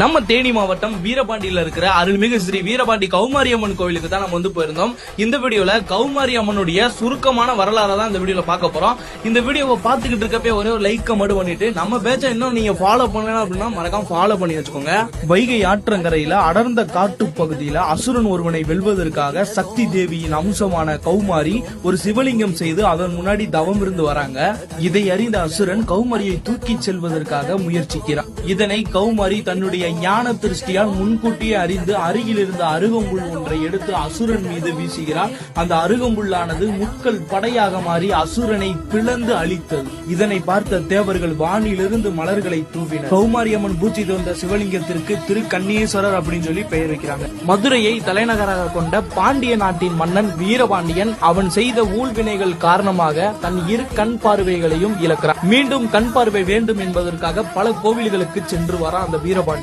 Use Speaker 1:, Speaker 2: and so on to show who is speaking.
Speaker 1: நம்ம தேனி மாவட்டம் வீரபாண்டியில் இருக்கிற அருள்மிகு ஸ்ரீ வீரபாண்டி கௌமாரி அம்மன் கோவிலுக்கு தான் நம்ம வந்து போயிருந்தோம். இந்த வீடியோல கௌமாரி அம்மனுடைய சுருக்கமான வரலாறை தான் இந்த வீடியோல பார்க்க போறோம். இந்த வீடியோவை பார்த்துக்கிட்டு இருக்கப்பே ஒரே ஒரு லைக் மட்டும் பண்ணிட்டு நம்ம பேச்ச இன்னும் நீங்க ஃபாலோ பண்ணலாம் அப்படின்னா மறக்காம ஃபாலோ பண்ணி வச்சுக்கோங்க. வைகை ஆற்றங்கரையில அடர்ந்த காட்டு பகுதியில அசுரன் ஒருவனை வெல்வதற்காக சக்தி தேவியின் அம்சமான கௌமாரி ஒரு சிவலிங்கம் செய்து அதன் முன்னாடி தவம் இருந்து வராங்க. இதை அறிந்த அசுரன் கௌமாரியை தூக்கிச் செல்வதற்காக முயற்சிக்கிறான். இதனை கௌமாரி தன்னுடைய ஞான திருஷ்டியால் முன்கூட்டியே அறிந்து அருகில் இருந்த அருகம்புல் ஒன்றை எடுத்து அசுரன் மீது வீசுகிறார். அந்த அருகம்புல்லானது முட்கள் படையாக மாறி அசுரனை பிளந்து அழித்தது. இதனை பார்த்த தேவர்கள் வானிலிருந்து மலர்களை தூவினர். கௌமாரியம்மன் பூஜை தந்த சிவலிங்கத்திற்கு திரு கண்ணீஸ்வரர் அப்படின்னு சொல்லி பெயர் வைக்கிறாங்க. மதுரையை தலைநகராக கொண்ட பாண்டிய நாட்டின் மன்னன் வீரபாண்டியன் அவன் செய்த ஊழ்வினைகள் காரணமாக தன் இரு கண் பார்வைகளையும் இழக்கிறான். மீண்டும் கண் பார்வை வேண்டும் என்பதற்காக பல கோவில்களுக்கு சென்று வரான் அந்த வீரபாண்டியன்.